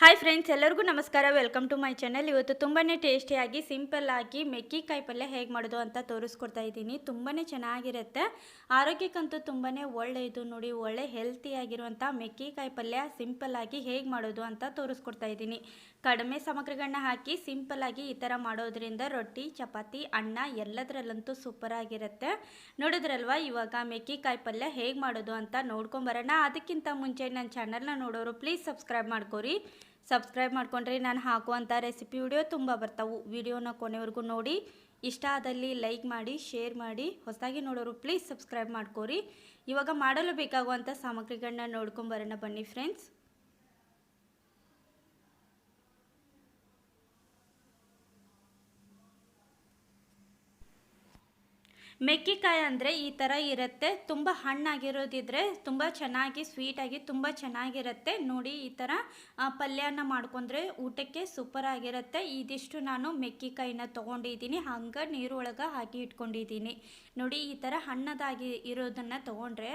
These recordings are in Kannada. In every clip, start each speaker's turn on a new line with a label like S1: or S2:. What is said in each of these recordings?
S1: ಹಾಯ್ ಫ್ರೆಂಡ್ಸ್ ಎಲ್ಲರಿಗೂ ನಮಸ್ಕಾರ. ವೆಲ್ಕಮ್ ಟು ಮೈ ಚಾನಲ್ ಇವತ್ತು ತುಂಬಾ ಟೇಸ್ಟಿಯಾಗಿ ಸಿಂಪಲ್ ಆಗಿ ಮೆಕ್ಕಿಕಾಯಿ ಪಲ್ಯ ಹೇಗೆ ಮಾಡೋದು ಅಂತ ತೋರಿಸ್ಕೊಡ್ತಾ ಇದ್ದೀನಿ. ತುಂಬಾ ಚೆನ್ನಾಗಿರುತ್ತೆ. ಆರೋಗ್ಯಕ್ಕಂತೂ ತುಂಬಾ ಒಳ್ಳೆಯದು ನೋಡಿ, ಒಳ್ಳೆ ಹೆಲ್ತಿಯಾಗಿರುವಂಥ ಮೆಕ್ಕಿಕಾಯಿ ಪಲ್ಯ ಸಿಂಪಲ್ ಆಗಿ ಹೇಗೆ ಮಾಡೋದು ಅಂತ ತೋರಿಸ್ಕೊಡ್ತಾ ಇದ್ದೀನಿ. ಕಡಿಮೆ ಸಾಮಗ್ರಿಗಳನ್ನ ಹಾಕಿ ಸಿಂಪಲ್ ಆಗಿ ಈ ಥರ ಮಾಡೋದ್ರಿಂದ ರೊಟ್ಟಿ, ಚಪಾತಿ, ಅನ್ನ ಎಲ್ಲದರಲ್ಲಂತೂ ಸೂಪರ್ ಆಗಿರುತ್ತೆ. ನೋಡಿದ್ರಲ್ವಾ, ಇವಾಗ ಮೆಕ್ಕಿಕಾಯಿ ಪಲ್ಯ ಹೇಗೆ ಮಾಡೋದು ಅಂತ ನೋಡ್ಕೊಂಬರೋಣ ಅದಕ್ಕಿಂತ ಮುಂಚೆ ನನ್ನ ಚಾನಲ್ನ ನೋಡೋರು ಪ್ಲೀಸ್ ಸಬ್ಸ್ಕ್ರೈಬ್ ಮಾಡ್ಕೊರಿ. ಸಬ್ಸ್ಕ್ರೈಬ್ ಮಾಡ್ಕೊಂಡ್ರೆ ನಾನು ಹಾಕುವಂಥ ರೆಸಿಪಿ ವಿಡಿಯೋ ತುಂಬ ಬರ್ತಾವೆ. ವಿಡಿಯೋನ ಕೊನೆವರೆಗೂ ನೋಡಿ. ಇಷ್ಟ ಆದಲ್ಲಿ ಲೈಕ್ ಮಾಡಿ ಶೇರ್ ಮಾಡಿ. ಹೊಸದಾಗಿ ನೋಡೋರು ಪ್ಲೀಸ್ ಸಬ್ಸ್ಕ್ರೈಬ್ ಮಾಡ್ಕೋರಿ. ಇವಾಗ ಮಾಡಲು ಬೇಕಾಗುವಂಥ ಸಾಮಗ್ರಿಗಳನ್ನ ನೋಡ್ಕೊಂಬರೋಣ ಬನ್ನಿ ಫ್ರೆಂಡ್ಸ್ ಮೆಕ್ಕಿಕಾಯಿ ಅಂದರೆ ಈ ಥರ ಇರುತ್ತೆ. ತುಂಬ ಹಣ್ಣಾಗಿರೋದಿದ್ರೆ ತುಂಬ ಚೆನ್ನಾಗಿ ಸ್ವೀಟಾಗಿ ತುಂಬ ಚೆನ್ನಾಗಿರುತ್ತೆ. ನೋಡಿ ಈ ಥರ ಪಲ್ಯನ ಮಾಡ್ಕೊಂಡ್ರೆ ಊಟಕ್ಕೆ ಸೂಪರ್ ಆಗಿರುತ್ತೆ. ಇದಿಷ್ಟು ನಾನು ಮೆಕ್ಕಿಕಾಯಿನ ತೊಗೊಂಡಿದ್ದೀನಿ. ಹಂಗೆ ನೀರೊಳಗೆ ಹಾಕಿ ಇಟ್ಕೊಂಡಿದ್ದೀನಿ. ನೋಡಿ ಈ ಥರ ಹಣ್ಣದಾಗಿ ಇರೋದನ್ನು ತೊಗೊಂಡ್ರೆ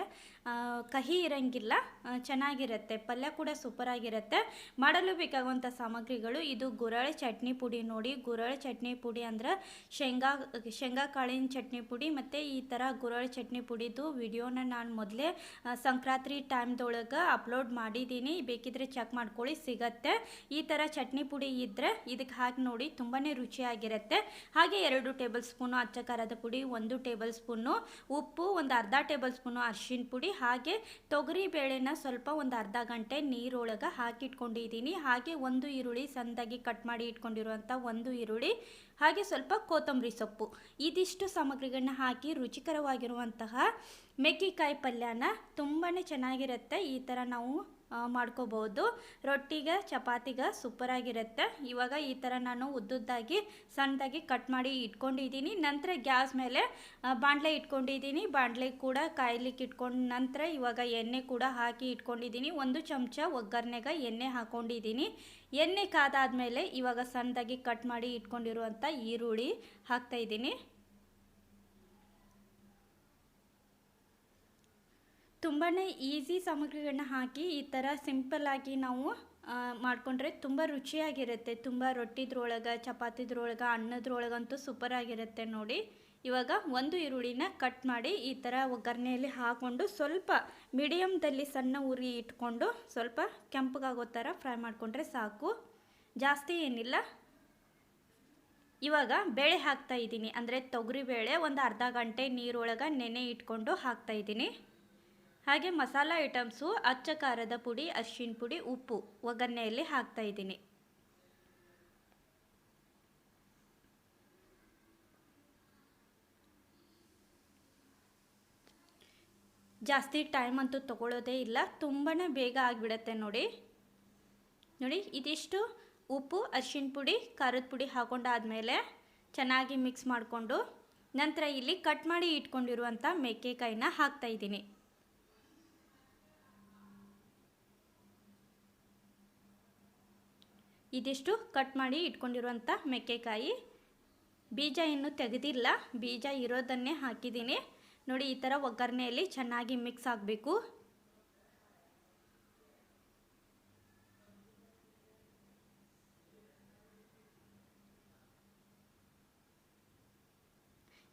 S1: ಕಹಿ ಇರಂಗಿಲ್ಲ ಚೆನ್ನಾಗಿರುತ್ತೆ. ಪಲ್ಯ ಕೂಡ ಸೂಪರ್ ಆಗಿರುತ್ತೆ. ಮಾಡಲು ಬೇಕಾಗುವಂಥ ಸಾಮಗ್ರಿಗಳು ಇದು ಗುರಳೆ ಚಟ್ನಿ ಪುಡಿ ನೋಡಿ. ಗುರಳೆ ಚಟ್ನಿ ಪುಡಿ ಅಂದ್ರೆ ಶೇಂಗಾ ಶೇಂಗಾ ಕಾಳಿನ ಚಟ್ನಿ ಪುಡಿ ಮತ್ತು ಈ ಥರ ಗುರಳ್ ಚಟ್ನಿ ಪುಡಿದು ವಿಡಿಯೋನ ನಾನು ಮೊದಲೇ ಸಂಕ್ರಾಂತಿ ಟೈಮ್ದೊಳಗೆ ಅಪ್ಲೋಡ್ ಮಾಡಿದ್ದೀನಿ ಬೇಕಿದ್ರೆ ಚೆಕ್ ಮಾಡ್ಕೊಳ್ಳಿ, ಸಿಗತ್ತೆ. ಈ ಥರ ಚಟ್ನಿ ಪುಡಿ ಇದ್ದರೆ ಇದಕ್ಕೆ ಹಾಕಿ ನೋಡಿ ತುಂಬಾ ರುಚಿಯಾಗಿರುತ್ತೆ. ಹಾಗೆ ಎರಡು ಟೇಬಲ್ ಸ್ಪೂನು ಅಚ್ಚ ಖಾರದ ಪುಡಿ, ಒಂದು ಟೇಬಲ್ ಸ್ಪೂನು ಉಪ್ಪು, ಒಂದು ಅರ್ಧ ಟೇಬಲ್ ಸ್ಪೂನು ಅರ್ಶಿನ ಪುಡಿ, ಹಾಗೆ ತೊಗರಿ ಬೇಳೆನ ಸ್ವಲ್ಪ ಒಂದು ಅರ್ಧ ಗಂಟೆ ನೀರೊಳಗೆ ಹಾಕಿಟ್ಕೊಂಡಿದ್ದೀನಿ ಹಾಗೆ ಒಂದು ಈರುಳ್ಳಿ ಸಂದಾಗಿ ಕಟ್ ಮಾಡಿ ಇಟ್ಕೊಂಡಿರುವಂಥ ಒಂದು ಈರುಳ್ಳಿ ಹಾಗೆ ಸ್ವಲ್ಪ ಕೊತ್ತಂಬರಿ ಸೊಪ್ಪು. ಇದಿಷ್ಟು ಸಾಮಗ್ರಿಗಳನ್ನ ಹಾಕಿ ರುಚಿಕರವಾಗಿರುವಂತಹ ಮೆಕ್ಕೆಕಾಯಿ ಪಲ್ಯನ ತುಂಬಾ ಚೆನ್ನಾಗಿರುತ್ತೆ. ಈ ಥರ ನಾವು ಮಾಡ್ಕೋಬೋದು ರೊಟ್ಟಿಗೆ, ಚಪಾತಿಗೆ ಸೂಪರಾಗಿರುತ್ತೆ ಇವಾಗ ಈ ಥರ ನಾನು ಉದ್ದುದ್ದಾಗಿ, ಸಣ್ಣದಾಗಿ ಕಟ್ ಮಾಡಿ ಇಟ್ಕೊಂಡಿದ್ದೀನಿ. ನಂತರ ಗ್ಯಾಸ್ ಮೇಲೆ ಬಾಣಲೆ ಇಟ್ಕೊಂಡಿದ್ದೀನಿ. ಬಾಣಲೆ ಕೂಡ ಕಾಯ್ಲಿಕ್ಕೆ ಇಟ್ಕೊಂಡು ನಂತರ ಇವಾಗ ಎಣ್ಣೆ ಕೂಡ ಹಾಕಿ ಇಟ್ಕೊಂಡಿದ್ದೀನಿ. ಒಂದು ಚಮಚ ಒಗ್ಗರಣೆಗೆ ಎಣ್ಣೆ ಹಾಕ್ಕೊಂಡಿದ್ದೀನಿ ಎಣ್ಣೆ ಕಾದಾದ್ಮೇಲೆ ಇವಾಗ ಸಣ್ಣದಾಗಿ ಕಟ್ ಮಾಡಿ ಇಟ್ಕೊಂಡಿರುವಂಥ ಈರುಳ್ಳಿ ಹಾಕ್ತಾಯಿದ್ದೀನಿ ತುಂಬಾ ಈಸಿ ಸಾಮಗ್ರಿಗಳನ್ನ ಹಾಕಿ ಈ ಥರ ಸಿಂಪಲ್ಲಾಗಿ ನಾವು ಮಾಡಿಕೊಂಡ್ರೆ ತುಂಬ ರುಚಿಯಾಗಿರುತ್ತೆ. ತುಂಬ ರೊಟ್ಟಿದ್ರೊಳಗೆ, ಚಪಾತಿದ್ರೊಳಗೆ ಅನ್ನದ್ರೊಳಗಂತೂ ಸೂಪರ್ ಆಗಿರುತ್ತೆ ನೋಡಿ. ಇವಾಗ ಒಂದು ಈರುಳ್ಳಿನ ಕಟ್ ಮಾಡಿ ಈ ಥರ ಒಗ್ಗರಣೆಯಲ್ಲಿ ಹಾಕ್ಕೊಂಡು ಸ್ವಲ್ಪ ಮೀಡಿಯಮ್ದಲ್ಲಿ ಸಣ್ಣ ಉರಿ ಇಟ್ಕೊಂಡು ಸ್ವಲ್ಪ ಕೆಂಪಗಾಗೋ ಥರ ಫ್ರೈ ಮಾಡಿಕೊಂಡ್ರೆ ಸಾಕು. ಜಾಸ್ತಿ ಏನಿಲ್ಲ. ಇವಾಗ ಬೇಳೆ ಹಾಕ್ತಾ ಇದ್ದೀನಿ. ಅಂದರೆ ತೊಗರಿ ಬೇಳೆ ಒಂದು ಅರ್ಧ ಗಂಟೆ ನೀರೊಳಗೆ ನೆನೆ ಇಟ್ಕೊಂಡು ಹಾಕ್ತಾ ಇದ್ದೀನಿ. ಹಾಗೆ ಮಸಾಲ ಐಟಮ್ಸು ಅಚ್ಚ ಖಾರದ ಪುಡಿ ಅರಿಶಿನ ಪುಡಿ, ಉಪ್ಪು ಒಗ್ಗರಣೆಯಲ್ಲಿ ಹಾಕ್ತಾ ಇದ್ದೀನಿ. ಜಾಸ್ತಿ ಟೈಮ್ ಅಂತೂ ತಗೊಳ್ಳೋದೇ ಇಲ್ಲ ತುಂಬಾ ಬೇಗ ಆಗಿಬಿಡತ್ತೆ ನೋಡಿ. ನೋಡಿ, ಇದಿಷ್ಟು ಉಪ್ಪು ಅರಿಶಿನ ಪುಡಿ, ಖಾರದ ಪುಡಿ ಹಾಕೊಂಡಾದ್ಮೇಲೆ ಚೆನ್ನಾಗಿ ಮಿಕ್ಸ್ ಮಾಡಿಕೊಂಡು ನಂತರ ಇಲ್ಲಿ ಕಟ್ ಮಾಡಿ ಇಟ್ಕೊಂಡಿರುವಂಥ ಮೆಕ್ಕೆಕಾಯಿನ ಹಾಕ್ತಾ ಇದಿಷ್ಟು ಕಟ್ ಮಾಡಿ ಇಟ್ಕೊಂಡಿರುವಂಥ ಮೆಕ್ಕೆಕಾಯಿ. ಬೀಜ ಇನ್ನೂ ತೆಗೆದಿಲ್ಲ. ಬೀಜ ಇರೋದನ್ನೇ ಹಾಕಿದ್ದೀನಿ. ನೋಡಿ, ಈ ಥರ ಒಗ್ಗರಣೆಯಲ್ಲಿ ಚೆನ್ನಾಗಿ ಮಿಕ್ಸ್ ಆಗಬೇಕು.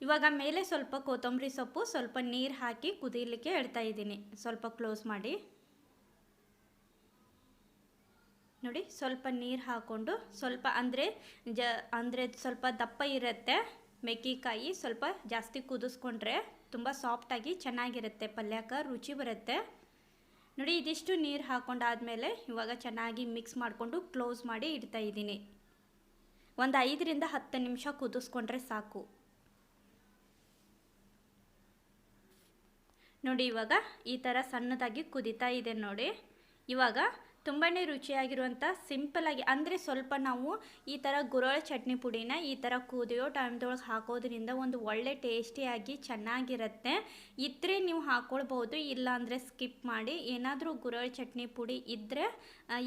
S1: ಇವಾಗ ಮೇಲೆ ಸ್ವಲ್ಪ ಕೊತ್ತಂಬರಿ ಸೊಪ್ಪು, ಸ್ವಲ್ಪ ನೀರು ಹಾಕಿ ಕುದಿಯಲಿಕ್ಕೆ ಇಡ್ತಾ ಇದ್ದೀನಿ. ಸ್ವಲ್ಪ ಕ್ಲೋಸ್ ಮಾಡಿ. ನೋಡಿ, ಸ್ವಲ್ಪ ನೀರು ಹಾಕ್ಕೊಂಡು ಸ್ವಲ್ಪ ಅಂದರೆ ಜ, ಅಂದರೆ ಸ್ವಲ್ಪ ದಪ್ಪ ಇರುತ್ತೆ. ಮೆಕ್ಕಿಕಾಯಿ ಸ್ವಲ್ಪ ಜಾಸ್ತಿ ಕುದಿಸ್ಕೊಂಡ್ರೆ ತುಂಬ ಸಾಫ್ಟಾಗಿ ಚೆನ್ನಾಗಿರುತ್ತೆ ಪಲ್ಯಕ್ಕೆ ರುಚಿ ಬರುತ್ತೆ. ನೋಡಿ, ಇದಿಷ್ಟು ನೀರು ಹಾಕ್ಕೊಂಡಾದಮೇಲೆ ಇವಾಗ ಚೆನ್ನಾಗಿ ಮಿಕ್ಸ್ ಮಾಡಿಕೊಂಡು ಕ್ಲೋಸ್ ಮಾಡಿ ಇಡ್ತಾ ಇದ್ದೀನಿ. ಒಂದು ಐದರಿಂದ ಹತ್ತು ನಿಮಿಷ ಕುದಿಸ್ಕೊಂಡ್ರೆ ಸಾಕು. ನೋಡಿ, ಇವಾಗ ಈ ಥರ ಸಣ್ಣದಾಗಿ ಕುದೀತಾ ಇದೆ ನೋಡಿ. ಇವಾಗ ತುಂಬಾ ರುಚಿಯಾಗಿರುವಂಥ ಸಿಂಪಲಾಗಿ ಅಂದರೆ ಸ್ವಲ್ಪ ನಾವು ಈ ಥರ ಗುರೋಳ ಚಟ್ನಿ ಪುಡಿನ ಈ ಥರ ಕುದಿಯೋ ಟೈಮ್ದೊಳಗೆ ಹಾಕೋದ್ರಿಂದ ಒಂದು ಒಳ್ಳೆ ಟೇಸ್ಟಿಯಾಗಿ ಚೆನ್ನಾಗಿರುತ್ತೆ. ಇದ್ರೆ ನೀವು ಹಾಕ್ಕೊಳ್ಬೋದು ಇಲ್ಲಾಂದರೆ ಸ್ಕಿಪ್ ಮಾಡಿ, ಏನಾದರೂ ಗುರೋಳ ಚಟ್ನಿ ಪುಡಿ ಇದ್ದರೆ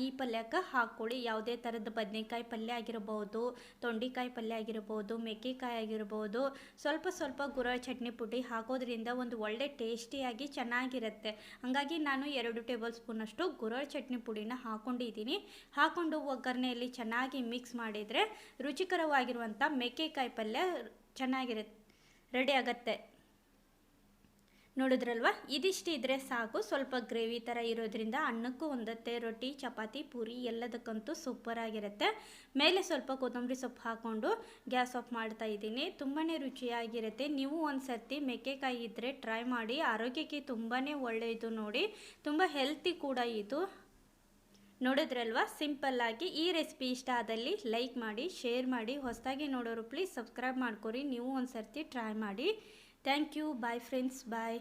S1: ಈ ಪಲ್ಯಕ್ಕೆ ಹಾಕ್ಕೊಳ್ಳಿ ಯಾವುದೇ ಥರದ ಬದನೆಕಾಯಿ ಪಲ್ಯ ಆಗಿರ್ಬೋದು, ತೊಂಡಿಕಾಯಿ ಪಲ್ಯ ಆಗಿರ್ಬೋದು ಮೆಕ್ಕೆಕಾಯಿ ಆಗಿರ್ಬೋದು, ಸ್ವಲ್ಪ ಸ್ವಲ್ಪ ಗುರೋಳ ಚಟ್ನಿ ಪುಡಿ ಹಾಕೋದ್ರಿಂದ ಒಂದು ಒಳ್ಳೆ ಟೇಸ್ಟಿಯಾಗಿ ಚೆನ್ನಾಗಿರುತ್ತೆ. ಹಾಗಾಗಿ ನಾನು ಎರಡು ಟೇಬಲ್ ಸ್ಪೂನಷ್ಟು ಗುರೋಳ ಚಟ್ನಿ ಪುಡಿನ ಹಾಕೊಂಡಿದ್ದೀನಿ. ಹಾಕೊಂಡು ಒಗ್ಗರಣೆಯಲ್ಲಿ ಚೆನ್ನಾಗಿ ಮಿಕ್ಸ್ ಮಾಡಿದರೆ ರುಚಿಕರವಾಗಿರುವಂಥ ಮೆಕ್ಕೆಕಾಯಿ ಪಲ್ಯ ಚೆನ್ನಾಗಿರುತ್ತೆ ರೆಡಿ ಆಗುತ್ತೆ. ನೋಡಿದ್ರಲ್ವಾ? ಇದಿಷ್ಟು ಇದ್ದರೆ ಸಾಕು. ಸ್ವಲ್ಪ ಗ್ರೇವಿ ಥರ ಇರೋದ್ರಿಂದ ಅನ್ನಕ್ಕೂ ಒಂದತ್ತೆ, ರೊಟ್ಟಿ, ಚಪಾತಿ, ಪೂರಿ ಎಲ್ಲದಕ್ಕಂತೂ ಸೂಪರ್ ಆಗಿರುತ್ತೆ. ಮೇಲೆ ಸ್ವಲ್ಪ ಕೊತ್ತಂಬರಿ ಸೊಪ್ಪು ಹಾಕ್ಕೊಂಡು ಗ್ಯಾಸ್ ಆಫ್ ಮಾಡ್ತಾ ಇದ್ದೀನಿ. ತುಂಬಾ ರುಚಿಯಾಗಿರುತ್ತೆ. ನೀವು ಒಂದು ಸರ್ತಿ ಮೆಕ್ಕೆಕಾಯಿ ಇದ್ದರೆ ಟ್ರೈ ಮಾಡಿ. ಆರೋಗ್ಯಕ್ಕೆ ತುಂಬಾ ಒಳ್ಳೆಯದು ನೋಡಿ. ತುಂಬ ಹೆಲ್ತಿ ಕೂಡ ಇದು. ನೋಡಿದ್ರಲ್ವಾ? ಸಿಂಪಲ್ಲಾಗಿ ಈ ರೆಸಿಪಿ ಇಷ್ಟ ಆದಲ್ಲಿ ಲೈಕ್ ಮಾಡಿ, ಶೇರ್ ಮಾಡಿ, ಹೊಸದಾಗಿ ನೋಡೋರು ಪ್ಲೀಸ್ ಸಬ್ಸ್ಕ್ರೈಬ್ ಮಾಡ್ಕೊರಿ. ನೀವು ಒಂದು ಸರ್ತಿ ಟ್ರೈ ಮಾಡಿ. Thank you. Bye friends. Bye